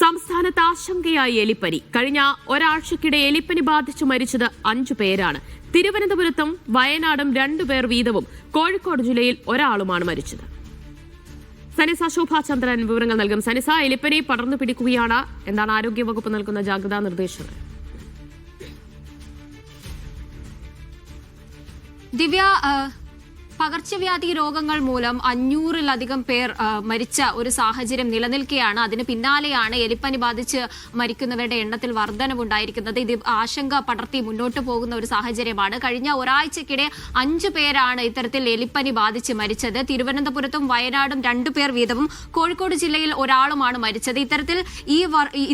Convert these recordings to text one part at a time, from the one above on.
സംസ്ഥാനത്ത് ആശങ്കയായി എലിപ്പനി. കഴിഞ്ഞ ഒരാഴ്ചക്കിടെ എലിപ്പനി ബാധിച്ചു മരിച്ചത് അഞ്ചു പേരാണ്. തിരുവനന്തപുരത്തും വയനാടും രണ്ടുപേർ വീതവും. കോഴിക്കോട് ജില്ലയിൽ ഒരാളുമാണ് മരിച്ചത്. സനിസ ശോഭാചന്ദ്രൻ വിവരങ്ങൾ നൽകും. സനിസ എലിപ്പനി പടർന്നു പിടിക്കുകയാണ്. എന്താണ് ആരോഗ്യവകുപ്പ് നൽകുന്ന ജാഗ്രതാ നിർദ്ദേശങ്ങൾ ദിവ്യ പകർച്ചവ്യാധി രോഗങ്ങൾ മൂലം അഞ്ഞൂറിലധികം പേർ മരിച്ച ഒരു സാഹചര്യം നിലനിൽക്കുകയാണ് അതിന് പിന്നാലെയാണ് എലിപ്പനി ബാധിച്ച് മരിക്കുന്നവരുടെ എണ്ണത്തിൽ വർധനവുണ്ടായിരിക്കുന്നത്. ഇത് ആശങ്ക പടർത്തി മുന്നോട്ട് പോകുന്ന ഒരു സാഹചര്യമാണ്. കഴിഞ്ഞ ഒരാഴ്ചക്കിടെ അഞ്ചു പേരാണ് ഇത്തരത്തിൽ എലിപ്പനി ബാധിച്ച് മരിച്ചത്. തിരുവനന്തപുരത്തും വയനാടും രണ്ടു പേർ വീതവും കോഴിക്കോട് ജില്ലയിൽ ഒരാളുമാണ് മരിച്ചത്. ഇത്തരത്തിൽ ഈ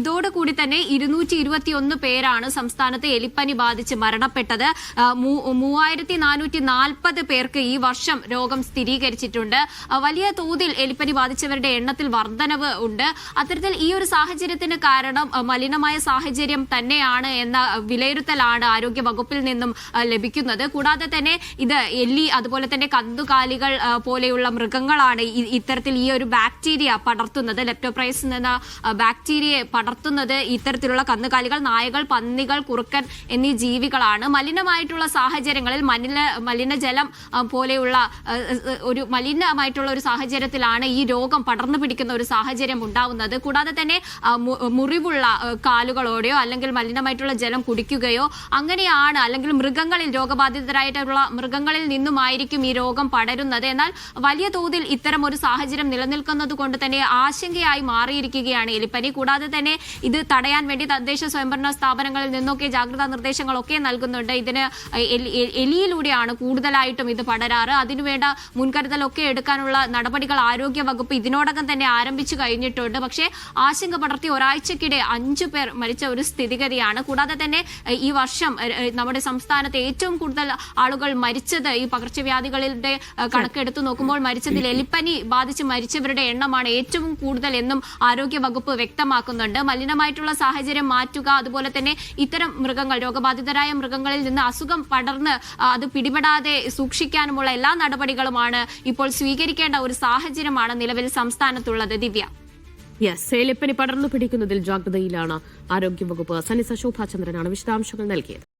ഇതോടുകൂടി തന്നെ ഇരുന്നൂറ്റി ഇരുപത്തിയൊന്ന് പേരാണ് സംസ്ഥാനത്ത് എലിപ്പനി ബാധിച്ച് മരണപ്പെട്ടത്. മൂവായിരത്തി നാനൂറ്റി നാൽപ്പത് പേർക്ക് ഈ വർഷം രോഗം സ്ഥിരീകരിച്ചിട്ടുണ്ട്. വലിയ തോതിൽ എലിപ്പനി ബാധിച്ചവരുടെ എണ്ണത്തിൽ വർധനവ് ഉണ്ട്. അത്തരത്തിൽ ഈ ഒരു സാഹചര്യത്തിന് കാരണം മലിനമായ സാഹചര്യം തന്നെയാണ് എന്ന വിലയിരുത്തലാണ് ആരോഗ്യ വകുപ്പിൽ നിന്നും ലഭിക്കുന്നത്. കൂടാതെ തന്നെ ഇത് എല്ലി അതുപോലെ തന്നെ കന്നുകാലികൾ പോലെയുള്ള മൃഗങ്ങളാണ് ഇത്തരത്തിൽ ഈ ഒരു ബാക്ടീരിയ പടർത്തുന്നത്. ലെപ്റ്റോപ്രൈസ് എന്ന ബാക്ടീരിയയെ പടർത്തുന്നത് ഇത്തരത്തിലുള്ള കന്നുകാലികൾ നായകൾ പന്നികൾ കുറുക്കൻ എന്നീ ജീവികളാണ്. മലിനമായിട്ടുള്ള സാഹചര്യങ്ങളിൽ മലിന മലിനജലം പോലെയുള്ള ആ, ഒരു മലിനമായിട്ടുള്ള ഒരു സാഹചര്യത്തിലാണ് ഈ രോഗം പടർന്നു പിടിക്കുന്ന ഒരു സാഹചര്യം ഉണ്ടാവുന്നത്. കൂടാതെ തന്നെ മുറിവുള്ള കാലുകളോടെയോ അല്ലെങ്കിൽ മലിനമായിട്ടുള്ള ജലം കുടിക്കുകയോ അങ്ങനെയാണ് അല്ലെങ്കിൽ മൃഗങ്ങളിൽ രോഗബാധിതരായിട്ടുള്ള മൃഗങ്ങളിൽ നിന്നുമായിരിക്കും ഈ രോഗം പടരുന്നത്. എന്നാൽ വലിയ തോതിൽ ഇത്തരം ഒരു സാഹചര്യം നിലനിൽക്കുന്നത് കൊണ്ട് തന്നെ ആശങ്കയായി മാറിയിരിക്കുകയാണ് എലിപ്പനി. കൂടാതെ തന്നെ ഇത് തടയാൻ വേണ്ടി തദ്ദേശ സ്വയംഭരണ സ്ഥാപനങ്ങളിൽ നിന്നൊക്കെ ജാഗ്രതാ നിർദ്ദേശങ്ങളൊക്കെ നൽകുന്നുണ്ട്. ഇതിന് എലി- എലിയിലൂടെയാണ് കൂടുതലായിട്ടും ഇത് പടരാറ്. അതിനുവേണ്ട മുൻകരുതലൊക്കെ എടുക്കാനുള്ള നടപടികൾ ആരോഗ്യ വകുപ്പ് ഇതിനോടകം തന്നെ ആരംഭിച്ചു കഴിഞ്ഞിട്ടുണ്ട്. പക്ഷേ ആശങ്ക പടർത്തി ഒരാഴ്ചക്കിടെ അഞ്ചു പേർ മരിച്ച ഒരു സ്ഥിതിഗതിയാണ്. കൂടാതെ തന്നെ ഈ വർഷം നമ്മുടെ സംസ്ഥാനത്ത് ഏറ്റവും കൂടുതൽ ആളുകൾ മരിച്ചത് ഈ പകർച്ചവ്യാധികളുടെ കണക്കെടുത്ത് നോക്കുമ്പോൾ മരിച്ചതിൽ എലിപ്പനി ബാധിച്ച് മരിച്ചവരുടെ എണ്ണമാണ് ഏറ്റവും കൂടുതൽ എന്നും ആരോഗ്യ വകുപ്പ് വ്യക്തമാക്കുന്നുണ്ട്. മലിനമായിട്ടുള്ള സാഹചര്യം മാറ്റുക അതുപോലെ തന്നെ ഇത്തരം മൃഗങ്ങൾ രോഗബാധിതരായ മൃഗങ്ങളിൽ നിന്ന് അസുഖം പടർന്ന് അത് പിടിപെടാതെ സൂക്ഷിക്കാനുമുള്ള എല്ലാ നടപടികളുമാണ് ഇപ്പോൾ സ്വീകരിക്കേണ്ട ഒരു സാഹചര്യമാണ് നിലവിൽ സംസ്ഥാനത്തുള്ളത് ദിവ്യ. യെസ് എലിപ്പനി പടർന്നു പിടിക്കുന്നതിൽ ജാഗ്രതയിലാണ് ആരോഗ്യവകുപ്പ്. സനിസ ശോഭാചന്ദ്രനാണ് വിശദാംശങ്ങൾ നൽകിയത്.